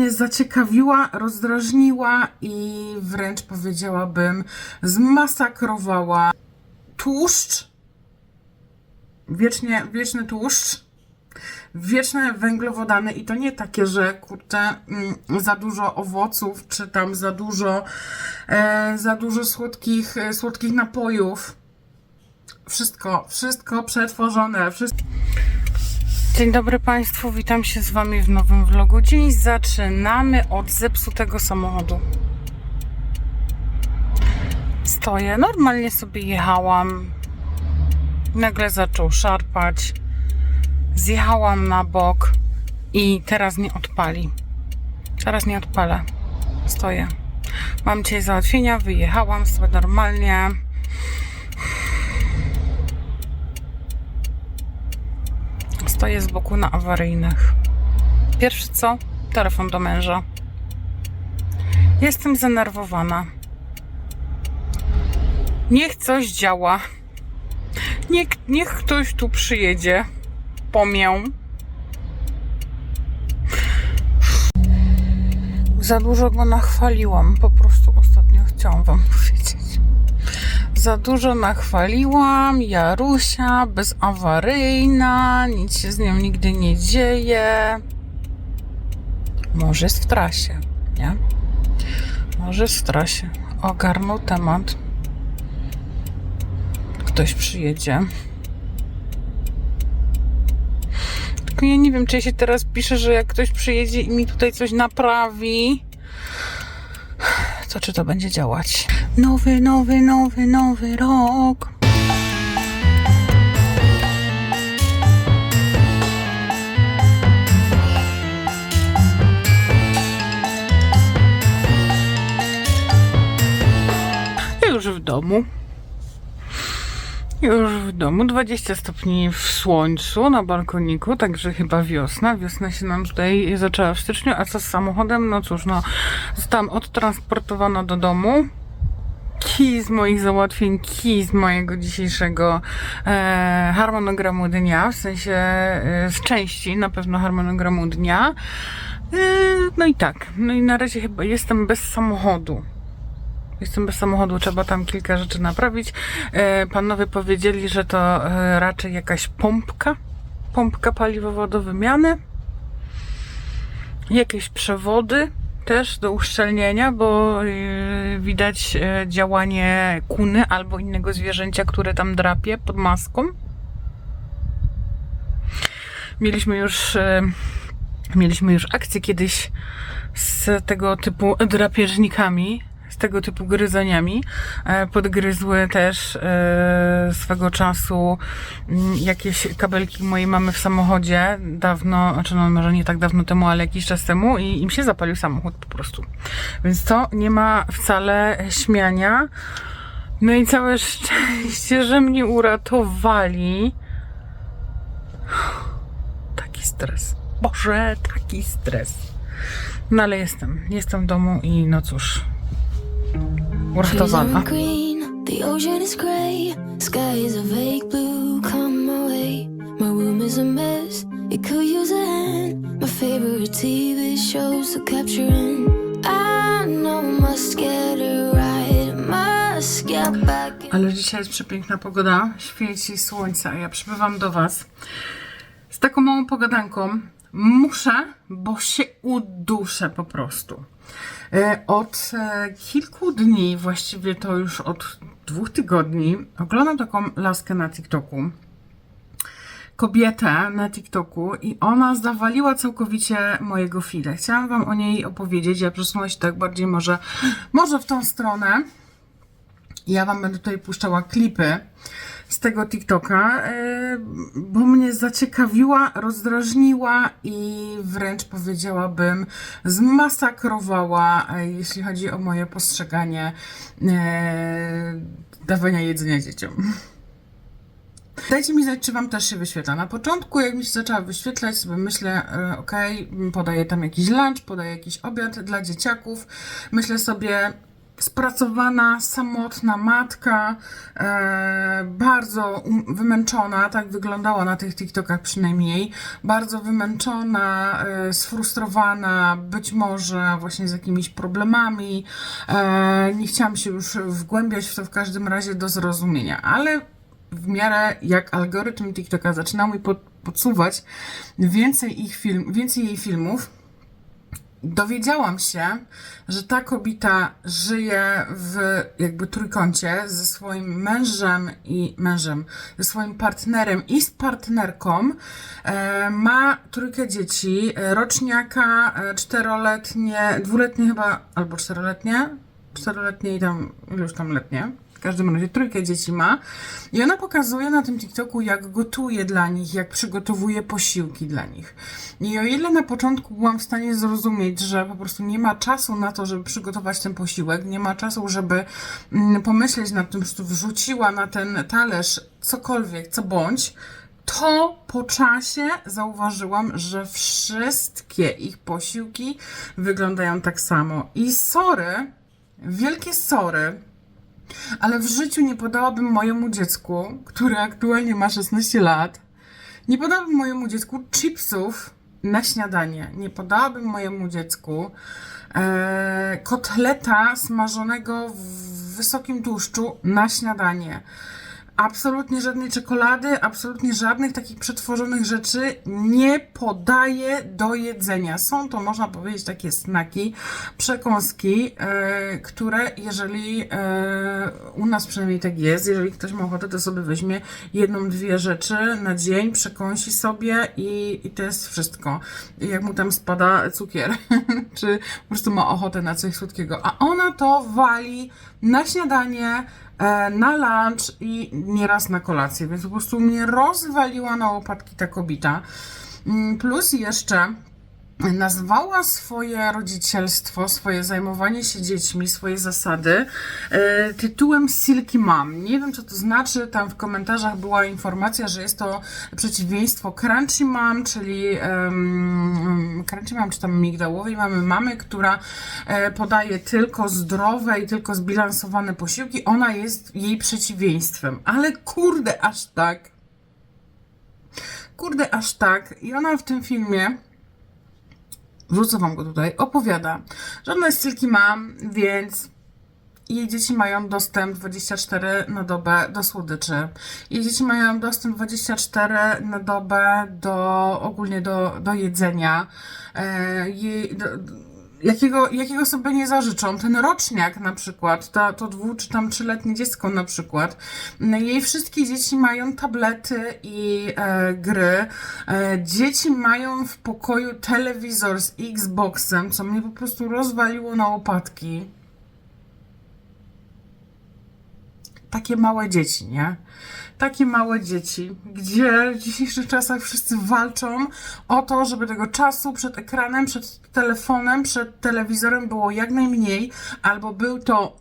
mnie zaciekawiła, rozdrażniła i wręcz powiedziałabym zmasakrowała tłuszcz, wiecznie, wieczny tłuszcz, wieczne węglowodany i to nie takie, że kurczę, mm, za dużo owoców, czy tam za dużo, e, za dużo słodkich, e, słodkich napojów. Wszystko, wszystko przetworzone, wszystko. Dzień dobry Państwu, witam się z Wami w nowym vlogu. Dziś zaczynamy od zepsutego samochodu. Stoję, normalnie sobie jechałam. Nagle zaczął szarpać. Zjechałam na bok i teraz nie odpali. Teraz nie odpalę. Stoję. Mam dzisiaj załatwienia, wyjechałam sobie normalnie. Stoję z boku na awaryjnych. Pierwsze co? Telefon do męża. Jestem zdenerwowana. Niech coś działa. Niech, niech ktoś tu przyjedzie po mię. Za dużo go nachwaliłam. Po prostu ostatnio chciałam wam powiedzieć. Za dużo nachwaliłam. Jarusia, bezawaryjna, nic się z nią nigdy nie dzieje. Może jest w trasie, nie? Może jest w trasie. Ogarnął temat. Ktoś przyjedzie. Tylko ja nie wiem, czy ja się teraz pisze, że jak ktoś przyjedzie i mi tutaj coś naprawi, to czy to będzie działać? Nowy, nowy, nowy, nowy rok. Już w domu. Już w domu 20 stopni w słońcu na balkoniku, także chyba wiosna. Wiosna się nam tutaj zaczęła w styczniu, a co z samochodem? No cóż, no zostałam odtransportowana do domu. Kij z moich załatwień, kij z mojego dzisiejszego e, harmonogramu dnia, w sensie e, z części na pewno harmonogramu dnia. E, no i tak, no i na razie chyba jestem bez samochodu. Jestem bez samochodu, trzeba tam kilka rzeczy naprawić. E, panowie powiedzieli, że to e, raczej jakaś pompka, pompka paliwowa do wymiany. Jakieś przewody też do uszczelnienia, bo e, widać działanie kuny albo innego zwierzęcia, które tam drapie pod maską. Mieliśmy już mieliśmy już akcję kiedyś z tego typu drapieżnikami, z tego typu gryzoniami. E, Podgryzły też e, swego czasu mm, jakieś kabelki mojej mamy w samochodzie dawno, znaczy no może nie tak dawno temu, ale jakiś czas temu i im się zapalił samochód po prostu. Więc to nie ma wcale śmiania. No i całe szczęście, że mnie uratowali. Taki stres. Boże, taki stres. No ale jestem. Jestem w domu i no cóż. Uratowana. are green, the ocean is grey, sky is a vague blue. Come my way, my room is a mess. It could use a hand. My favorite TV shows to capture in. I know must get it right, must get back. in. Ale dzisiaj jest przepiękna pogoda. Świeci słońce, a ja przybywam do Was z taką małą pogadanką. Muszę, bo się uduszę po prostu. E, Od e, kilku dni, właściwie to już od dwóch tygodni, oglądam taką laskę na TikToku. Kobietę na TikToku i ona zawaliła całkowicie mojego feeda. Chciałam Wam o niej opowiedzieć. Ja przesunęłam się tak bardziej może, może w tą stronę. Ja Wam będę tutaj puszczała klipy z tego TikToka, yy, bo mnie zaciekawiła, rozdrażniła i wręcz powiedziałabym zmasakrowała, yy, jeśli chodzi o moje postrzeganie yy, dawania jedzenia dzieciom. Dajcie mi znać, czy Wam też się wyświetla. Na początku, jak mi się zaczęła wyświetlać, sobie myślę, e, okej, podaję tam jakiś lunch, podaję jakiś obiad dla dzieciaków. Myślę sobie, spracowana, samotna matka, e, bardzo wymęczona, tak wyglądała na tych TikTokach przynajmniej, bardzo wymęczona, e, sfrustrowana, być może właśnie z jakimiś problemami. E, nie chciałam się już wgłębiać w to w każdym razie do zrozumienia, ale w miarę jak algorytm TikToka zaczynał mi pod, podsuwać więcej ich film, więcej jej filmów, dowiedziałam się, że ta kobieta żyje w jakby trójkącie ze swoim mężem i mężem, ze swoim partnerem i z partnerką. E, ma trójkę dzieci, e, roczniaka, e, czteroletnie, dwuletnie chyba, albo czteroletnie, czteroletnie i tam, już tam letnie. W każdym razie trójkę dzieci ma. I ona pokazuje na tym TikToku, jak gotuje dla nich, jak przygotowuje posiłki dla nich. I o ile na początku byłam w stanie zrozumieć, że po prostu nie ma czasu na to, żeby przygotować ten posiłek, nie ma czasu, żeby mm, pomyśleć nad tym, że wrzuciła na ten talerz cokolwiek, co bądź, to po czasie zauważyłam, że wszystkie ich posiłki wyglądają tak samo. I sorry, wielkie sorry, ale w życiu nie podałabym mojemu dziecku, które aktualnie ma 16 lat, nie podałabym mojemu dziecku chipsów na śniadanie. Nie podałabym mojemu dziecku e, kotleta smażonego w wysokim tłuszczu na śniadanie. Absolutnie żadnej czekolady, absolutnie żadnych takich przetworzonych rzeczy nie podaję do jedzenia. Są to, można powiedzieć, takie snaki, przekąski, e, które jeżeli e, u nas przynajmniej tak jest, jeżeli ktoś ma ochotę, to sobie weźmie jedną, dwie rzeczy na dzień, przekąsi sobie i, i to jest wszystko. Jak mu tam spada cukier, czy po prostu ma ochotę na coś słodkiego. A ona to wali na śniadanie, na lunch i nieraz na kolację, więc po prostu mnie rozwaliła na łopatki ta kobieta. Mm, Plus jeszcze nazwała swoje rodzicielstwo, swoje zajmowanie się dziećmi, swoje zasady e, tytułem Silky Mom. Nie wiem, co to znaczy. Tam w komentarzach była informacja, że jest to przeciwieństwo Crunchy Mom, czyli um, Crunchy Mom, czy tam migdałowej mamy mamy, która e, podaje tylko zdrowe i tylko zbilansowane posiłki. Ona jest jej przeciwieństwem. Ale kurde, aż tak. Kurde, aż tak. I ona w tym filmie wrzucę wam go tutaj, opowiada, że ona jest Silky Mom, więc jej dzieci mają dostęp 24 na dobę do słodyczy. Jej dzieci mają dostęp 24 na dobę do ogólnie do, do jedzenia. E, jej, do, jakiego, jakiego sobie nie zażyczą. Ten roczniak na przykład, to, to dwu czy tam trzyletnie dziecko na przykład, jej wszystkie dzieci mają tablety i e, gry. E, dzieci mają w pokoju telewizor z Xboxem, co mnie po prostu rozwaliło na łopatki. Takie małe dzieci, nie? Takie małe dzieci, gdzie w dzisiejszych czasach wszyscy walczą o to, żeby tego czasu przed ekranem, przed telefonem, przed telewizorem było jak najmniej, albo był to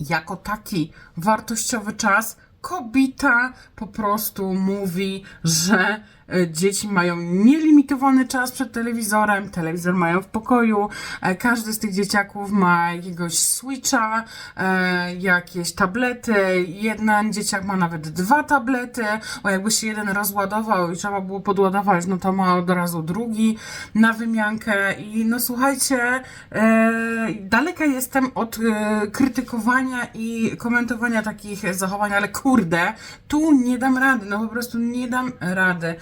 jako taki wartościowy czas, kobieta po prostu mówi, że dzieci mają nielimitowany czas przed telewizorem, telewizor mają w pokoju, e, każdy z tych dzieciaków ma jakiegoś switcha, e, jakieś tablety, jeden dzieciak ma nawet dwa tablety, o jakby się jeden rozładował i trzeba było podładować, no to ma od razu drugi na wymiankę. I no słuchajcie, e, daleka jestem od e, krytykowania i komentowania takich zachowań, ale kurde, tu nie dam rady, no po prostu nie dam rady.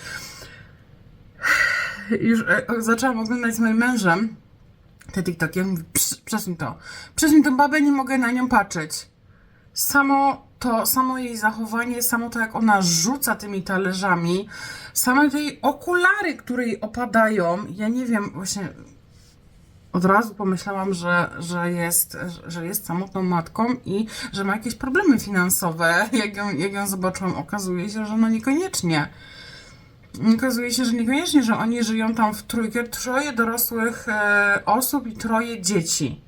Już e, zaczęłam oglądać z moim mężem te TikToki, ja mówię, "Prz- przesuń to, przesuń tą babę, nie mogę na nią patrzeć. Samo to, samo jej zachowanie, samo to jak ona rzuca tymi talerzami, same te jej okulary, które jej opadają, ja nie wiem, właśnie od razu pomyślałam, że, że, jest, że jest samotną matką i że ma jakieś problemy finansowe. Jak ją, jak ją zobaczyłam, okazuje się, że no niekoniecznie. Okazuje się, że niekoniecznie, że oni żyją tam w trójkę, troje dorosłych e, osób i troje dzieci.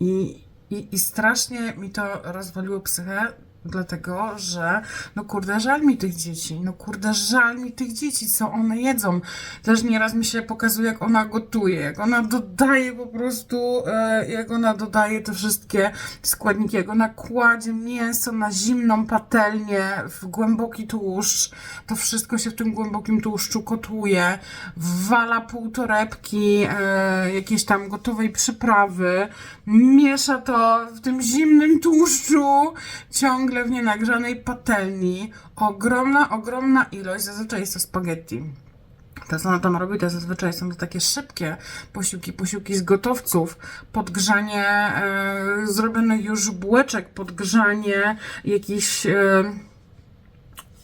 I, i, I strasznie mi to rozwaliło psychę, Dlatego, że no kurde, żal mi tych dzieci. No kurde, żal mi tych dzieci, co one jedzą. Też nieraz mi się pokazuje, jak ona gotuje, jak ona dodaje po prostu, e, jak ona dodaje te wszystkie składniki, jak ona kładzie mięso na zimną patelnię w głęboki tłuszcz. To wszystko się w tym głębokim tłuszczu kotuje. Wala pół torebki e, jakiejś tam gotowej przyprawy. Miesza to w tym zimnym tłuszczu ciągle w nienagrzanej patelni. Ogromna, ogromna ilość, zazwyczaj jest to spaghetti. To, co ona tam robi, to zazwyczaj są to takie szybkie posiłki, posiłki z gotowców, podgrzanie e, zrobionych już bułeczek, podgrzanie jakichś, e,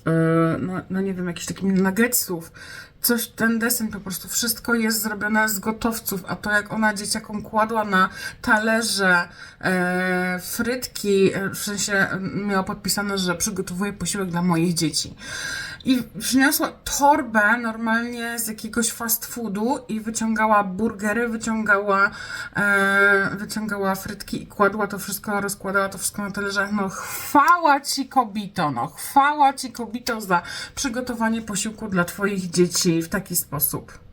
e, no, no nie wiem, jakichś takich nuggetsów, coś ten desen, po prostu wszystko jest zrobione z gotowców, a to jak ona dzieciakom kładła na talerze e, frytki, e, w sensie e, miała podpisane, że przygotowuje posiłek dla moich dzieci. I przyniosła torbę normalnie z jakiegoś fast foodu i wyciągała burgery, wyciągała, e, wyciągała frytki i kładła to wszystko, rozkładała to wszystko na talerzach. No chwała ci kobito, no chwała ci kobito za przygotowanie posiłku dla twoich dzieci w taki sposób.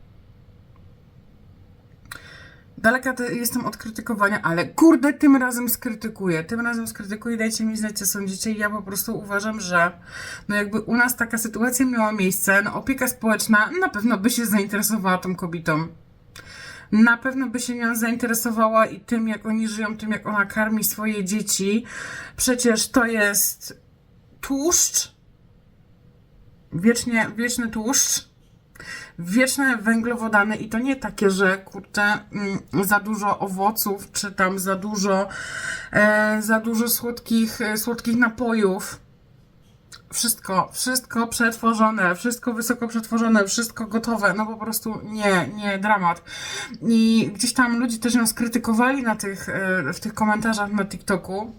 Daleka te- jestem od krytykowania, ale kurde, tym razem skrytykuję. Tym razem skrytykuję, dajcie mi znać, co sądzicie. Ja po prostu uważam, że no jakby u nas taka sytuacja miała miejsce, no opieka społeczna na pewno by się zainteresowała tą kobietą. Na pewno by się nią zainteresowała i tym, jak oni żyją, tym, jak ona karmi swoje dzieci. Przecież to jest tłuszcz, wiecznie, wieczny tłuszcz, wieczne węglowodany i to nie takie, że kurczę, mm, za dużo owoców, czy tam za dużo, e, za dużo słodkich, e, słodkich napojów. Wszystko, wszystko przetworzone, wszystko wysoko przetworzone, wszystko gotowe, no po prostu nie, nie, dramat. I gdzieś tam ludzie też ją skrytykowali na tych, e, w tych komentarzach na TikToku.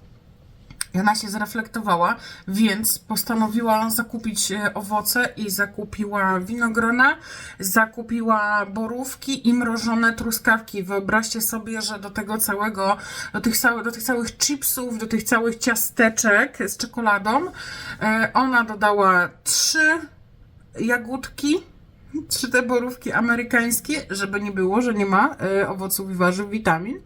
I ona się zreflektowała, więc postanowiła zakupić e, owoce i zakupiła winogrona, zakupiła borówki i mrożone truskawki. Wyobraźcie sobie, że do tego całego, do tych, do tych całych chipsów, do tych całych ciasteczek z czekoladą, e, ona dodała trzy jagódki, trzy te borówki amerykańskie, żeby nie było, że nie ma e, owoców i warzyw, witamin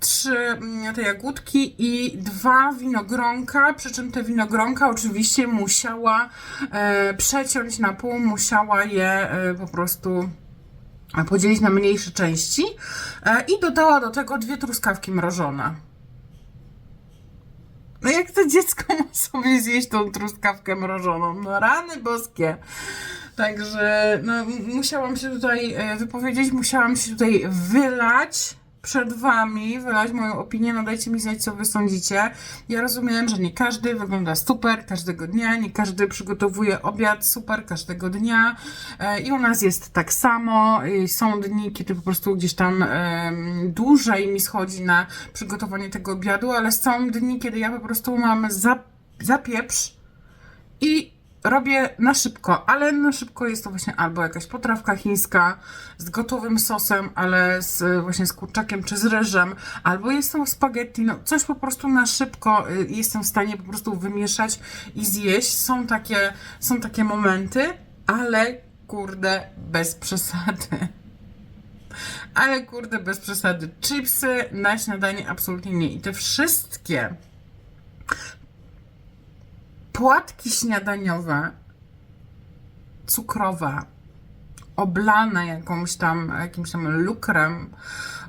trzy mm, te jagódki i dwa winogronka, przy czym te winogronka oczywiście musiała e, przeciąć na pół, musiała je e, po prostu podzielić na mniejsze części e, i dodała do tego dwie truskawki mrożone. No jak to dziecko ma sobie zjeść tą truskawkę mrożoną? No rany boskie. Także no, musiałam się tutaj e, wypowiedzieć, musiałam się tutaj wylać przed wami, wylać moją opinię, no dajcie mi znać, co wy sądzicie. Ja rozumiem, że nie każdy wygląda super każdego dnia, nie każdy przygotowuje obiad super każdego dnia e, i u nas jest tak samo. I Są dni, kiedy po prostu gdzieś tam em, dłużej mi schodzi na przygotowanie tego obiadu, ale są dni, kiedy ja po prostu mam za, zapieprz i robię na szybko, ale na szybko jest to właśnie albo jakaś potrawka chińska z gotowym sosem, ale z, właśnie z kurczakiem czy z ryżem, albo jest to spaghetti, no coś po prostu na szybko y, jestem w stanie po prostu wymieszać i zjeść. Są takie, są takie momenty, ale kurde, bez przesady. Ale kurde, bez przesady. Chipsy na śniadanie absolutnie nie. I te wszystkie płatki śniadaniowe, cukrowe, oblane jakąś tam, jakimś tam lukrem,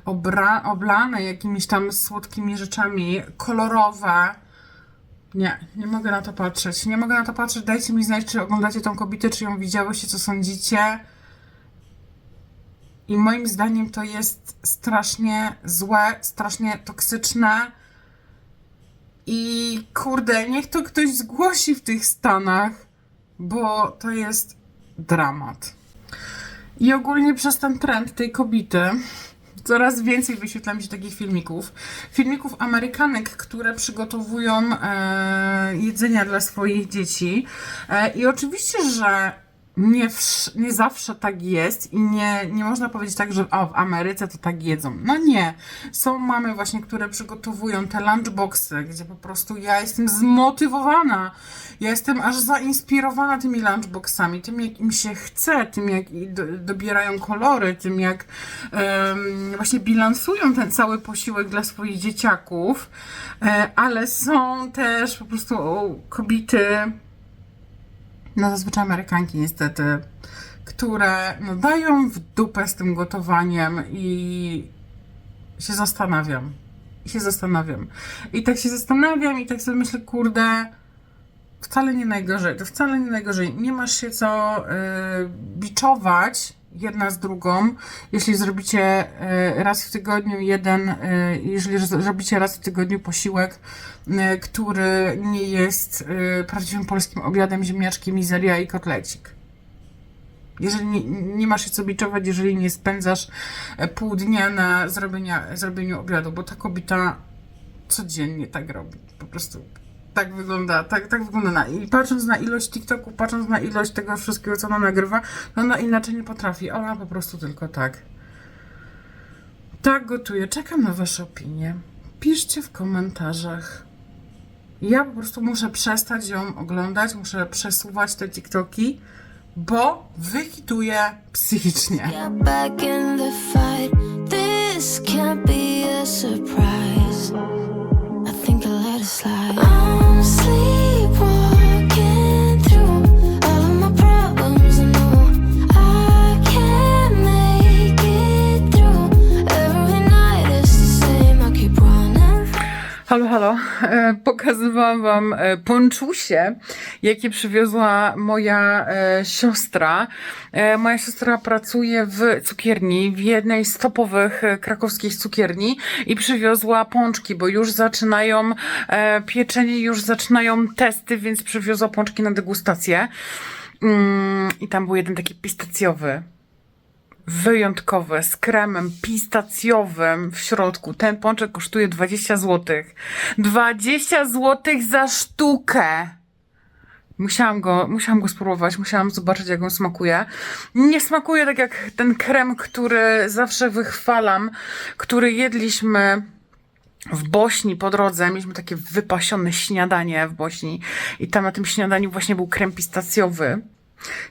obra, oblane jakimiś tam słodkimi rzeczami, kolorowe. Nie, nie mogę na to patrzeć. Nie mogę na to patrzeć. Dajcie mi znać, czy oglądacie tą kobietę, czy ją widziałyście, co sądzicie. I moim zdaniem to jest strasznie złe, strasznie toksyczne. I kurde, niech to ktoś zgłosi w tych Stanach, bo to jest dramat. I ogólnie przez ten trend tej kobiety coraz więcej wyświetla mi się takich filmików. Filmików Amerykanek, które przygotowują e, jedzenia dla swoich dzieci. E, I oczywiście, że nie, nie zawsze tak jest i nie, nie można powiedzieć tak, że w Ameryce to tak jedzą. No nie. Są mamy właśnie, które przygotowują te lunchboxy, gdzie po prostu ja jestem zmotywowana. Ja jestem aż zainspirowana tymi lunchboxami, tym jak im się chce, tym jak do, dobierają kolory, tym jak em, właśnie bilansują ten cały posiłek dla swoich dzieciaków. E, ale są też po prostu o, kobiety, no zazwyczaj Amerykanki niestety, które no, dają w dupę z tym gotowaniem i się zastanawiam. I się zastanawiam. I tak się zastanawiam i tak sobie myślę, kurde, wcale nie najgorzej, to wcale nie najgorzej. Nie masz się co y, biczować jedna z drugą, jeśli zrobicie y, raz w tygodniu jeden, y, jeżeli zrobicie raz w tygodniu posiłek, y, który nie jest prawdziwym polskim obiadem ziemniaczki, mizeria i kotlecik. Jeżeli nie, nie masz się co biczować, jeżeli nie spędzasz e, pół dnia na zrobienia, zrobieniu obiadu, bo ta kobieta codziennie tak robi. Po prostu tak wygląda, tak, tak wygląda. Na, I patrząc na ilość TikToku, patrząc na ilość tego wszystkiego, co ona nagrywa, to ona inaczej nie potrafi. Ona po prostu tylko tak. Tak gotuje. Czekam na Wasze opinie. Piszcie w komentarzach. Ja po prostu muszę przestać ją oglądać, muszę przesuwać te TikToki, bo wyhituję psychicznie. Surprise. I think I let it slide. I'm Halo. E, pokazywałam wam e, ponczusie, jakie przywiozła moja e, siostra. Moja siostra pracuje w cukierni, w jednej z topowych krakowskich cukierni i przywiozła pączki, bo już zaczynają pieczenie, już zaczynają testy, więc przywiozła pączki na degustację. Mm, I tam był jeden taki pistacjowy wyjątkowe z kremem pistacjowym w środku. Ten pączek kosztuje 20 zł. 20 zł za sztukę! Musiałam go, musiałam go spróbować, musiałam zobaczyć, jak on smakuje. Nie smakuje tak jak ten krem, który zawsze wychwalam, który jedliśmy w Bośni po drodze. Mieliśmy takie wypasione śniadanie w Bośni i tam na tym śniadaniu właśnie był krem pistacjowy.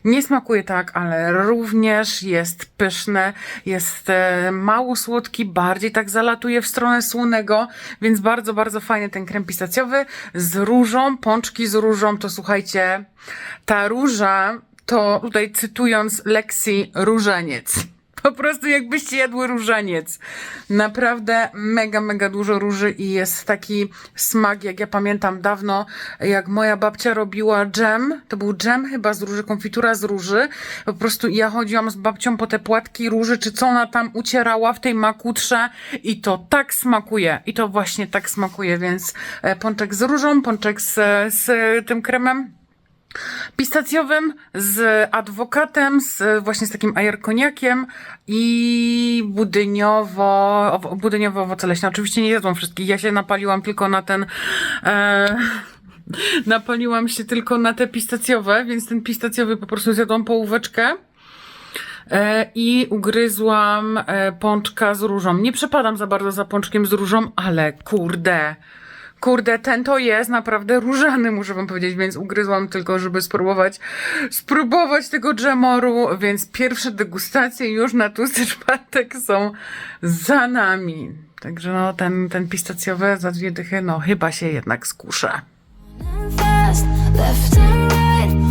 Nie smakuje tak, ale również jest pyszne, jest e, mało słodki, bardziej tak zalatuje w stronę słonego, więc bardzo, bardzo fajny ten krem pistacjowy z różą, pączki z różą, to słuchajcie, ta róża to tutaj cytując Lexi różaniec. Po prostu jakbyście jadły różaniec. Naprawdę mega, mega dużo róży i jest taki smak, jak ja pamiętam dawno, jak moja babcia robiła dżem, to był dżem chyba z róży, konfitura z róży. Po prostu ja chodziłam z babcią po te płatki róży, czy co ona tam ucierała w tej makutrze i to tak smakuje. I to właśnie tak smakuje, więc e, pączek z różą, pączek z, z tym kremem pistacjowym, z adwokatem, z właśnie z takim ajerkoniakiem i budyniowo, owo- budyniowe owoce leśne. Oczywiście nie jadłam wszystkich, ja się napaliłam tylko na ten e, napaliłam się tylko na te pistacjowe, więc ten pistacjowy po prostu zjadłam połóweczkę. E, I ugryzłam e, pączka z różą. Nie przepadam za bardzo za pączkiem z różą, ale kurde. Kurde, ten to jest naprawdę różany, muszę wam powiedzieć, więc ugryzłam tylko, żeby spróbować, spróbować tego dżemoru, więc pierwsze degustacje już na tłusty czwartek są za nami. Także no, ten, ten pistacjowy za dwie dychy, no chyba się jednak skuszę. left and right.